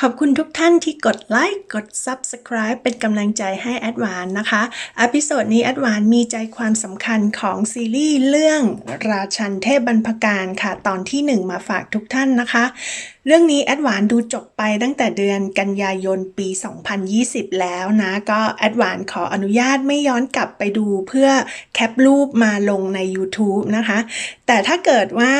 ขอบคุณทุกท่านที่กดไลค์กด Subscribe เป็นกำลังใจให้แอดวานนะคะอพิโซดนี้แอดวานมีใจความสำคัญของซีรีส์เรื่องราชันเทพบรรพการค่ะ ตอนที่ 1 มาฝากทุกท่านนะคะเรื่องนี้แอดวานดูจบไปตั้งแต่เดือนกันยายนปี 2020 แล้วนะก็แอดวานขออนุญาตไม่ย้อนกลับไปดูเพื่อแคปรูปมาลงใน YouTube นะคะ แต่ถ้าเกิดว่า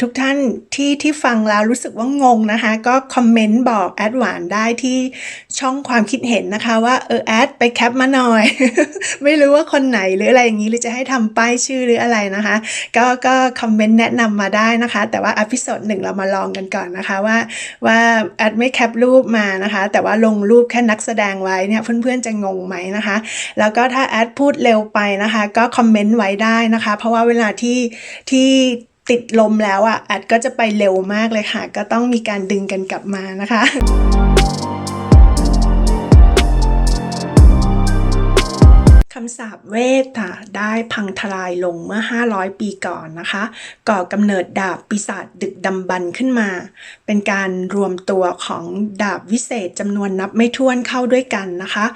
ทุกท่านที่ที่ฟังแล้วรู้สึกว่างงนะคะ ก็คอมเมนต์บอกแอดวานได้ที่ช่องความคิดเห็นนะคะว่าเออแอดไปแคปมาหน่อย ไม่รู้ว่าคนไหนหรืออะไรอย่างนี้หรือจะให้ทำป้ายชื่อหรืออะไรนะคะ ก็ก็คอมเมนต์แนะนำมาได้นะคะ แต่ว่าอพิโซดหนึ่งเรามาลองกันก่อนนะคะว่าว่าแอดไม่แคปรูปมานะคะ แต่ว่าลงรูปแค่นักแสดงไว้เนี่ยเพื่อนๆจะงงไหมนะคะ แล้วก็ถ้าแอดพูดเร็วไปนะคะ ก็คอมเมนต์ไว้ได้นะคะ เพราะว่าเวลาที่ที่ติดลมแล้วอะแอดก็จะไปเร็วมากเลยค่ะ ก็ต้องมีการดึงกันกลับมานะคะ สาปเวทค่ะได้พังทลายลงเมื่อ 500 ปีก่อนนะคะ ก่อกำเนิดดาบปีศาจดึกดำบรรพ์ขึ้นมา เป็นการรวมตัวของดาบวิเศษจำนวนนับไม่ถ้วนเข้าด้วยกันนะคะ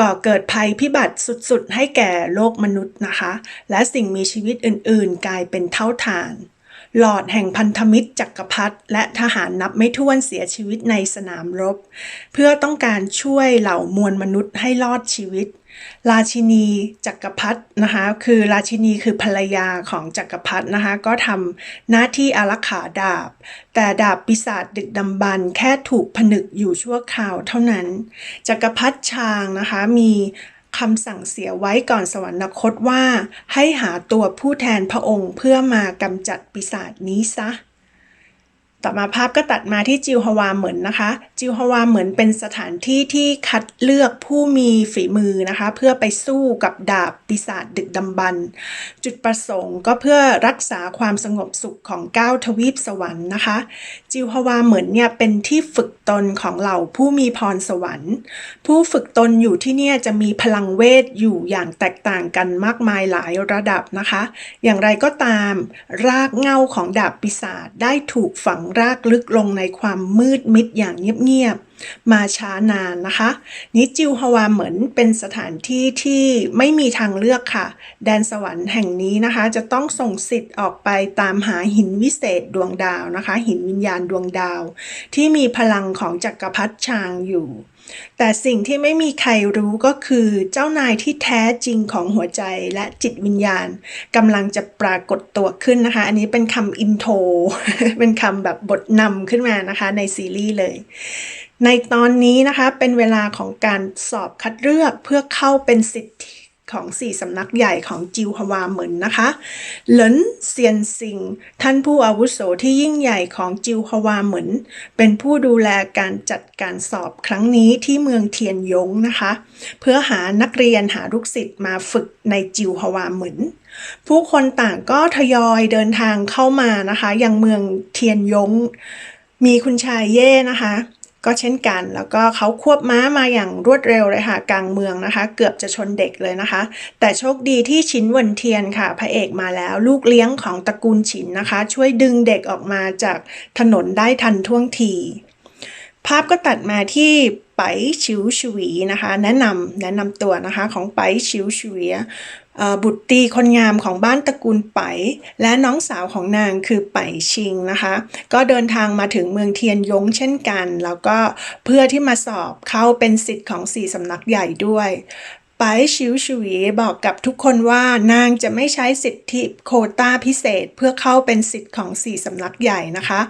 ก่อเกิดภัยพิบัติสุดๆ ให้แก่โลกมนุษย์นะคะ และสิ่งมีชีวิตอื่นๆ กลายเป็นเท่าฐานหลอดแห่งพันธมิตรจักรพรรดิและทหารนับไม่ถ้วนเสียชีวิตในสนามรบ เพื่อต้องการช่วยเหล่ามวลมนุษย์ให้รอดชีวิต ราชินีจักรพรรดินะคะคือราชินีคือภรรยาของจักรพรรดินะคะก็ทำหน้าที่อารักขาดาบ แต่ดาบปีศาจดึกดำบรรแค่ถูกผนึกอยู่ชั่วคราวเท่านั้น จักรพรรดิชางนะคะมีคำสั่งเสียไว้ก่อนสวรรคตว่า ให้หาตัวผู้แทนพระองค์เพื่อมากำจัดปีศาจนี้ซะ ต่อมาภาพก็ตัดมาที่จิวฮวาเหมือนนะคะ จิวฮวาเหมือนเป็นสถานที่ที่คัดเลือกผู้มีฝีมือนะคะ เพื่อไปสู้กับดาบปีศาจดึกดำบรรจุดประสงค์ก็เพื่อรักษาความสงบสุขของก้าทวีปสวรรค์นะคะ จิวฮวาเหมือนเนี่ยเป็นที่ฝึกตนของเหล่าผู้มีพรสวรรค์ ผู้ฝึกตนอยู่ที่เนี่ยจะมีพลังเวทอยู่อย่างแตกต่างกันมากมายหลายระดับนะคะ อย่างไรก็ตาม รากเงาของดาบปีศาจได้ถูกฝังรากลึกลงในความมืดมิดอย่างเงียบๆ มาช้านานนะคะ นิจิวฮวาเหมือนเป็นสถานที่ที่ไม่มีทางเลือกค่ะ แดนสวรรค์แห่งนี้นะคะ จะต้องส่งสิทธิ์ออกไปตามหาหินวิเศษดวงดาวนะคะ หินวิญญาณดวงดาว ที่มีพลังของจักรพรรดิชางอยู่ แต่สิ่งที่ไม่มีใครรู้ก็คือเจ้านายที่แท้จริงของหัวใจและจิตวิญญาณกำลังจะปรากฏตัวขึ้นนะคะ อันนี้เป็นคำอินโทร เป็นคำแบบบทนำขึ้นมานะคะในซีรีส์เลย ในตอนนี้นะคะเป็นเวลาของการสอบคัดเลือกเพื่อเข้าเป็นสิทธิ ของสี่สำนักใหญ่ของจิวฮวาเหมือนนะคะ เหลินเซียนซิง ท่านผู้อาวุโสที่ยิ่งใหญ่ของจิวฮวาเหมือนเป็นผู้ดูแลการจัดการสอบครั้งนี้ที่เมืองเทียนยงนะคะ เพื่อหานักเรียนหาลูกศิษย์มาฝึกในจิวฮวาเหมือนผู้คนต่างก็ทยอยเดินทางเข้ามานะคะ ยังเมืองเทียนยง มีคุณชายเย่นะคะ ก็เช่นกัน แล้วก็เขาควบม้ามาอย่างรวดเร็วเลยค่ะ กลางเมืองนะคะ เกือบจะชนเด็กเลยนะคะ แต่โชคดีที่ชินวนเทียนค่ะ พระเอกมาแล้ว ลูกเลี้ยงของตระกูลชินนะคะ ช่วยดึงเด็กออกมาจากถนนได้ทันท่วงที ภาพก็ตัดมาที่ ไปชิวชวีนะคะ แนะนำแนะนำตัวนะคะของไปชิวชวีบุตรตีคนงามของบ้านตระกูลไปและน้องสาวของนางคือไปชิงนะคะ ก็เดินทางมาถึงเมืองเทียนยงเช่นกัน แล้วก็เพื่อที่มาสอบเข้าเป็นสิทธิ์ของสี่สำนักใหญ่ด้วยไปชิวชวีบอกกับทุกคนว่านางจะไม่ใช้สิทธิโคต้าพิเศษเพื่อเข้าเป็นสิทธิ์ของสี่สำนักใหญ่นะคะ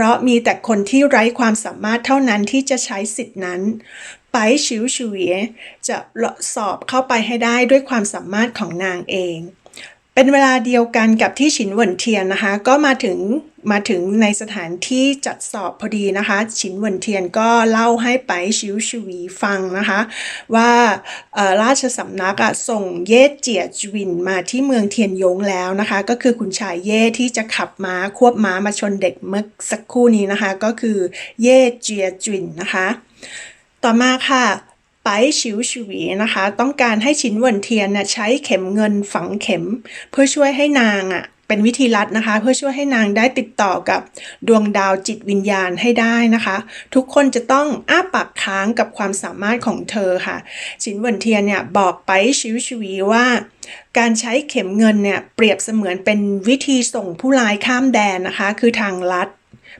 ราะมีแต่คนที่ไร้ความสามารถเท่านั้นที่จะใช้สิทธินั้น ไปชิวชวีจะสอบเข้าไปให้ได้ด้วยความสามารถของนางเอง เป็นเวลาเดียวกันกับที่ฉินเหวินเทียนนะคะ ก็มาถึง มาถึงในสถานที่จัดสอบพอดีนะคะ ฉินเวินเทียนก็เล่าให้ไปชิวชวีฟังนะคะ ว่าราชสำนักส่งเย่เจียจวินมาที่เมืองเทียนยงแล้วนะคะ ก็คือคุณชายเย่ที่จะขับม้าควบม้ามาชนเด็กเมื่อสักครู่นี้นะคะ ก็คือเย่เจียจวินนะคะ ต่อมาค่ะไปชิวชวีนะคะ ต้องการให้ชินเวินเทียนนะใช้เข็มเงินฝังเข็ม เพื่อช่วยให้นางอะ เป็นวิธีลัดนะคะ เพื่อช่วยให้นางได้ติดต่อกับดวงดาวจิตวิญญาณให้ได้นะคะ ทุกคนจะต้องอ้าปากค้างกับความสามารถของเธอค่ะชินเวินเทียนเนี่ยบอกไปชิวชวีว่า การใช้เข็มเงินเนี่ยเปรียบเสมือนเป็นวิธีส่งผู้ร้ายข้ามแดนนะคะ คือทางลัด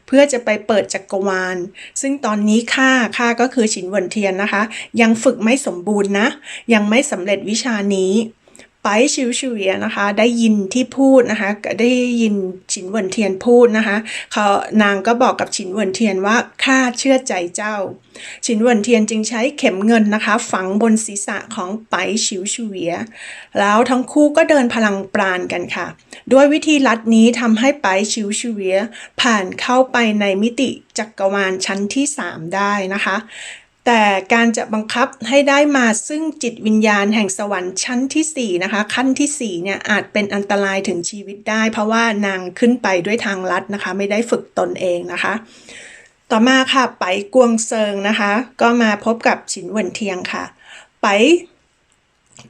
เพื่อจะไปเปิดจักรวาล ซึ่งตอนนี้ข้าข้าก็คือฉินเวินเทียนนะคะ ยังฝึกไม่สมบูรณ์นะ ยังไม่สำเร็จวิชานี้ ไปชิวชิวเวียนะคะ ได้ยินที่พูดนะคะ ได้ยินฉินเหวินเทียนพูดนะคะเขานางก็บอกกับฉินเหวินเทียนว่าข้าเชื่อใจเจ้า ฉินเหวินเทียนจึงใช้เข็มเงินนะคะ ฝังบนศีรษะของไปชิวชิวเวียแล้วทั้งคู่ก็เดินพลังปราณกันค่ะ ด้วยวิธีลัดนี้ทำให้ไปชิวชิวเวียผ่านเข้าไปในมิติจักรวาลชั้นที่ 3 ได้นะคะ แต่การจะบังคับให้ได้มาซึ่งจิตวิญญาณแห่งสวรรค์ชั้นที่ 4 นะคะ ขั้นที่ 4 เนี่ยอาจเป็นอันตรายถึงชีวิตได้ เพราะว่านางขึ้นไปด้วยทางลัดนะคะ ไม่ได้ฝึกตนเองนะคะ ต่อมาค่ะ ไปกวงเซิงนะคะ ก็มาพบกับฉินเหวินเทียงค่ะ ไป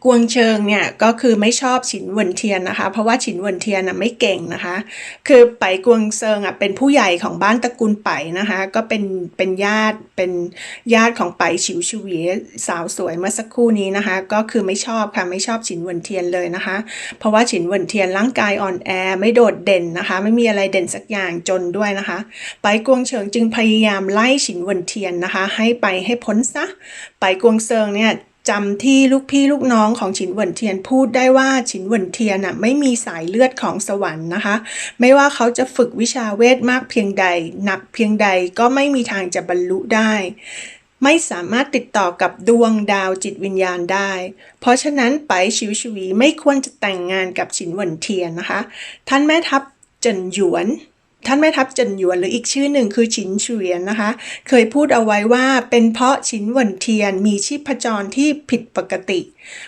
กวงเชิงเนี่ยก็คือไม่ชอบฉินเวินเทียนนะคะ เพราะว่าฉินเวินเทียนไม่เก่งนะคะ คือไปกวงเซิงอะเป็นผู้ใหญ่ของบ้านตระกูลไปนะคะ ก็เป็นเป็นญาติเป็นญาติของไปฉิวชวีสาวสวยเมื่อสักครู่นี้นะคะ ก็คือไม่ชอบค่ะไม่ชอบฉินเวินเทียนเลยนะคะ เพราะว่าฉินเวินเทียนร่างกายอ่อนแอไม่โดดเด่นนะคะ ไม่มีอะไรเด่นสักอย่างจนด้วยนะคะ ไปกวงเฉิงจึงพยายามไล่ฉินเวินเทียนนะคะ ให้ไปให้พ้นซะไปกวงเซิงเนี่ย จำที่ลูกพี่ลูกน้องของฉินเหวินเทียนพูดได้ว่าฉินเหวินเทียนน่ะไม่มีสายเลือดของสวรรค์นะคะ ไม่ว่าเขาจะฝึกวิชาเวทมากเพียงใด หนักเพียงใดก็ไม่มีทางจะบรรลุได้ ไม่สามารถติดต่อกับดวงดาวจิตวิญญาณได้ เพราะฉะนั้นไปชิวชวีไม่ควรจะแต่งงานกับฉินเหวินเทียนนะคะ ท่านแม่ทัพเจินหยวน ท่านแม่ทัพเจินหยวนหรืออีกชื่อหนึ่งคือฉินเฉวียนนะคะ เคยพูดเอาไว้ว่าเป็นเพราะฉินหวนเทียนมีชีพจรที่ผิดปกติ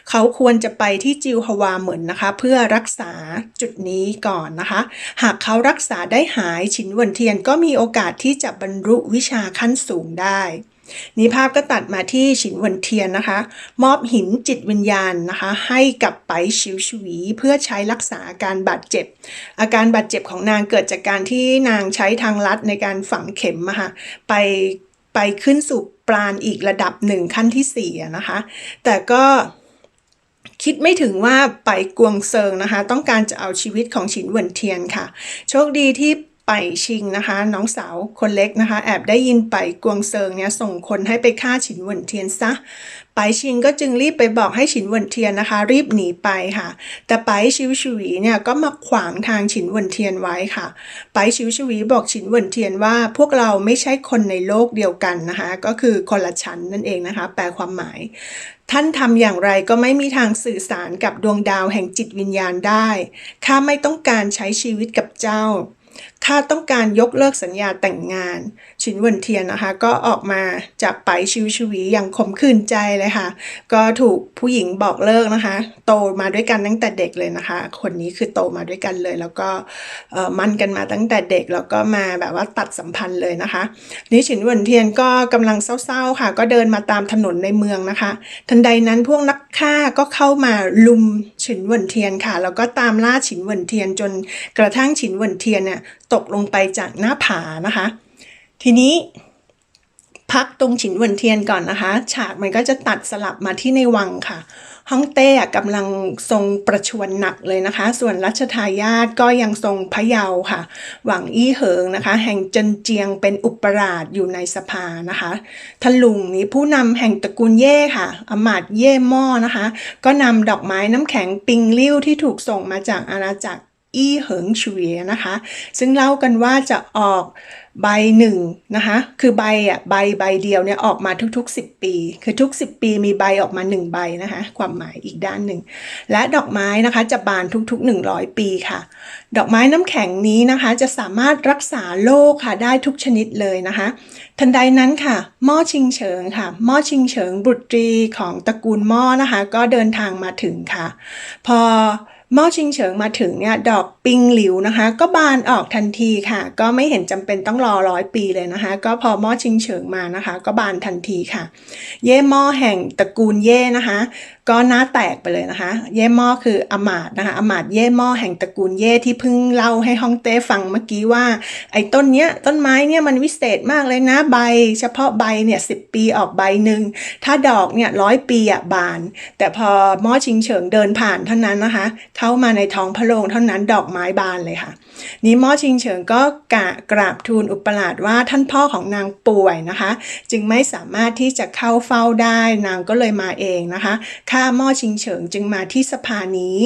เขาควรจะไปที่จิวฮวาเหมือนนะคะ เพื่อรักษาจุดนี้ก่อนนะคะ หากเขารักษาได้หายฉินหวนเทียนก็มีโอกาสที่จะบรรลุวิชาขั้นสูงได้ นี้ภาพก็ตัดมาที่ฉินเหวินเทียนนะคะ มอบหินจิตวิญญาณนะคะ ให้กับไปชิวชวี เพื่อใช้รักษาอาการบาดเจ็บ อาการบาดเจ็บของนางเกิดจากการที่นางใช้ทางลัดในการฝังเข็มอะคะไปไปขึ้นสู่ปราณอีกระดับหนึ่งขั้นที่สี่นะคะ แต่ก็คิดไม่ถึงว่าไปกวงเซิงนะคะ ต้องการจะเอาชีวิตของฉินเหวินเทียนค่ะ โชคดีที่ ไปชิงนะคะ น้องสาวคนเล็กนะคะ แอบได้ยินไปกวงเซิงเนี่ยส่งคนให้ไปฆ่าฉินเหวินเทียนซะไปชิงก็จึงรีบไปบอกให้ฉินเหวินเทียนนะคะ รีบหนีไปค่ะ แต่ไปชิวชวีเนี่ยก็มาขวางทางฉินเหวินเทียนไว้ค่ะ ไปชิวชวีบอกฉินเหวินเทียนว่าพวกเราไม่ใช่คนในโลกเดียวกันนะคะ ก็คือคนละชั้นนั่นเองนะคะ แปลความหมาย ท่านทำอย่างไรก็ไม่มีทางสื่อสารกับดวงดาวแห่งจิตวิญญาณได้ข้าไม่ต้องการใช้ชีวิตกับเจ้า ถ้าต้องการยกเลิกสัญญาแต่งงาน ชินเวินเทียนนะคะ ก็ออกมาจากไปชิวชวีอย่างขมขื่นใจเลยค่ะ ก็ถูกผู้หญิงบอกเลิกนะคะ โตมาด้วยกันตั้งแต่เด็กเลยนะคะ คนนี้คือโตมาด้วยกันเลย แล้วก็มั่นกันมาตั้งแต่เด็กแล้วก็มาแบบว่าตัดสัมพันธ์เลยนะคะนี่ฉินเวินเทียนก็กำลังเศร้าๆค่ะ ก็เดินมาตามถนนในเมืองนะคะ ทันใดนั้นพวกนักฆ่าก็เข้ามาลุมฉินเวินเทียนค่ะ แล้วก็ตามล่าฉินเวินเทียนจนกระทั่งฉินเวินเทียนเนี่ยตกลงไปจากหน้าผานะคะ ทีนี้พักตรงฉินเวินเทียนก่อนนะคะ ฉากมันก็จะตัดสลับมาที่ในวังค่ะฮ่องเต้กำลังทรงประชวรหนักเลยนะคะ ส่วนรัชทายาทก็ยังทรงพะเยาค่ะ หวังอี้เหิงนะคะ แห่งเจินเจียงเป็นอุปราชอยู่ในสภานะคะทลุงนี้ผู้นำแห่งตระกูลเย่ค่ะอมาตเย่หม้อนะคะ ก็นำดอกไม้น้ำแข็งปิงลิ่วที่ถูกส่งมาจากอาณาจักร อี้เหิงเฉวียนะคะ ซึ่งเล่ากันว่าจะออกใบหนึ่งนะคะ คือใบอะใบใบเดียวเนี่ยออกมาทุกๆ 10 ปี คือทุก 10 ปีมีใบออกมา 1 ใบนะคะ ความหมายอีกด้านหนึ่ง และดอกไม้นะคะจะบานทุกๆ 100 ปีค่ะ ดอกไม้น้ำแข็งนี้นะคะ จะสามารถรักษาโรคค่ะได้ทุกชนิดเลยนะคะ ทันใดนั้นค่ะหม้อชิงเฉิงค่ะหม้อชิงเฉิงบุตรีของตระกูลหม้อนะคะ ก็เดินทางมาถึงค่ะ พอ ม้อชิงเฉิงมาถึงเนี่ยดอกปิงหลิวนะคะ ก็บานออกทันทีค่ะ ก็ไม่เห็นจำเป็นต้องรอร้อยปีเลยนะคะ ก็พอม้อชิงเฉิงมานะคะ ก็บานทันทีค่ะ เย่หม้อแห่งตระกูลเย่นะคะ ก็หน้าแตกไปเลยนะคะ เย่หม้อคืออมาตนะคะอมาตเย่หม้อแห่งตระกูลเย่ที่เพิ่งเล่าให้ฮ่องเต้ฟังเมื่อกี้ว่า ไอ้ต้นเนี้ยต้นไม้เนี่ยมันวิเศษมากเลยนะใบ เฉพาะใบเนี่ยสิปีออกใบหนึ่งถ้าดอกเนี่ยร้อยปีอะบาน แต่พอหม้อชิงเฉิงเดินผ่านเท่านั้นนะคะ เข้ามาในท้องพระโรงเท่านั้นดอกไม้บานเลยค่ะนี้หม้อชิงเฉิงก็กะกราบทูลอุปราชว่าท่านพ่อของนางป่วยนะคะ จึงไม่สามารถที่จะเข้าเฝ้าได้นางก็เลยมาเองนะคะข้าหม้อชิงเฉิงจึงมาที่สภานี้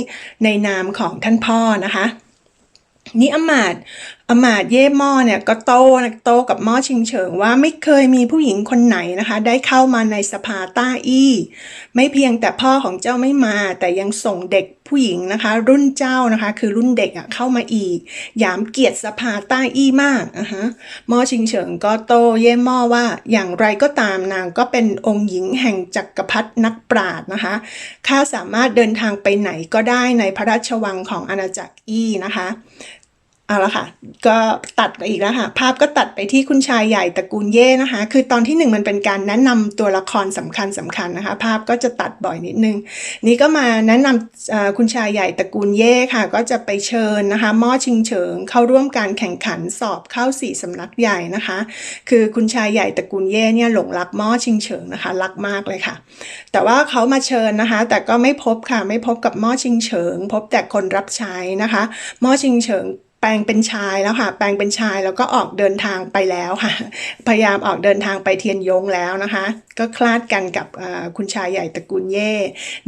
ในนามของท่านพ่อนะคะ นิอมาต อมาตเย่หม้อเนี่ยก็โต้นะโต้กับหม้อชิงเฉิงว่าไม่เคยมีผู้หญิงคนไหนนะคะ ได้เข้ามาในสภาต้าอี้ ไม่เพียงแต่พ่อของเจ้าไม่มา แต่ยังส่งเด็กผู้หญิงนะคะ รุ่นเจ้านะคะ คือรุ่นเด็กอะเข้ามาอีกยามเกียรติสภาต้าอี้มากอะฮะหม้อชิงเฉิงก็โต้เย่หม้อว่าอย่างไรก็ตามนางก็เป็นองค์หญิงแห่งจักรพรรดินักปราชญ์นะคะข้าสามารถเดินทางไปไหนก็ได้ในพระราชวังของอาณาจักรอี้นะคะ เอาละค่ะ ก็ตัดอีกแล้วค่ะ ภาพก็ตัดไปที่คุณชายใหญ่ตระกูลเย่นะคะ คือตอนที่หนึ่งมันเป็นการแนะนำตัวละครสำคัญสำคัญนะคะ ภาพก็จะตัดบ่อยนิดนึง นี่ก็มาแนะนำคุณชายใหญ่ตระกูลเย่ค่ะ ก็จะไปเชิญนะคะม้อชิงเฉิงเข้าร่วมการแข่งขันสอบเข้าสี่สำนักใหญ่นะคะ คือคุณชายใหญ่ตระกูลเย่เนี่ยหลงรักม้อชิงเฉิงนะคะ รักมากเลยค่ะ แต่ว่าเขามาเชิญนะคะ แต่ก็ไม่พบค่ะ ไม่พบกับม้อชิงเฉิง พบแต่คนรับใช้นะคะม้อชิงเฉิง แปลงเป็นชายแล้วค่ะ แปลงเป็นชายแล้วก็ออกเดินทางไปแล้วค่ะ พยายามออกเดินทางไปเทียนยงแล้วนะคะ ก็คลาดกันกับคุณชายใหญ่ตระกูลเย่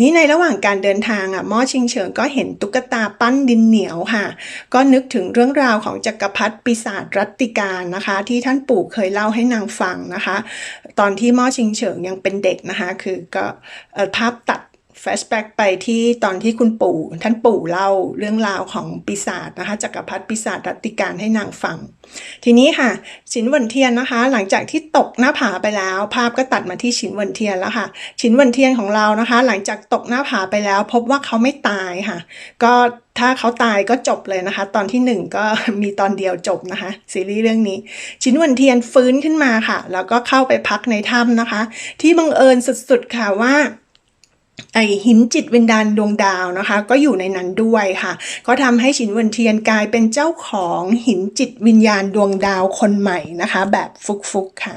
นี้ในระหว่างการเดินทางอะม้อชิงเฉิงก็เห็นตุ๊กตาปั้นดินเหนียวค่ะ ก็นึกถึงเรื่องราวของจักรพรรดิปีศาจรัตติการนะคะ ที่ท่านปู่เคยเล่าให้นางฟังนะคะ ตอนที่ม้อชิงเฉิงยังเป็นเด็กนะคะ คือก็ภาพตัด แฟชแบ็กไปที่ตอนที่คุณปู่ท่านปู่เล่าเรื่องราวของปีศาจนะคะจักรพรรดิปีศาจรัติการให้นางฟัง ทีนี้ค่ะฉินวินเทียนนะคะ หลังจากที่ตกหน้าผาไปแล้ว ภาพก็ตัดมาที่ฉินวินเทียนแล้วค่ะฉินวินเทียนของเรานะคะ หลังจากตกหน้าผาไปแล้ว พบว่าเขาไม่ตายค่ะ ก็ถ้าเขาตายก็จบเลยนะคะ ตอนที่หนึ่งก็มีตอนเดียวจบนะคะ ซีรีส์เรื่องนี้ ชินวินเทียนฟื้นขึ้นมาค่ะ แล้วก็เข้าไปพักในถ้ำนะคะ ที่บังเอิญสุดๆค่ะว่า ไอหินจิตวิญญาณดวงดาวนะคะ ก็อยู่ในนั้นด้วยค่ะ ก็ทำให้ฉินเวินเทียนกลายเป็นเจ้าของหินจิตวิญญาณดวงดาวคนใหม่นะคะ แบบฟุกๆค่ะ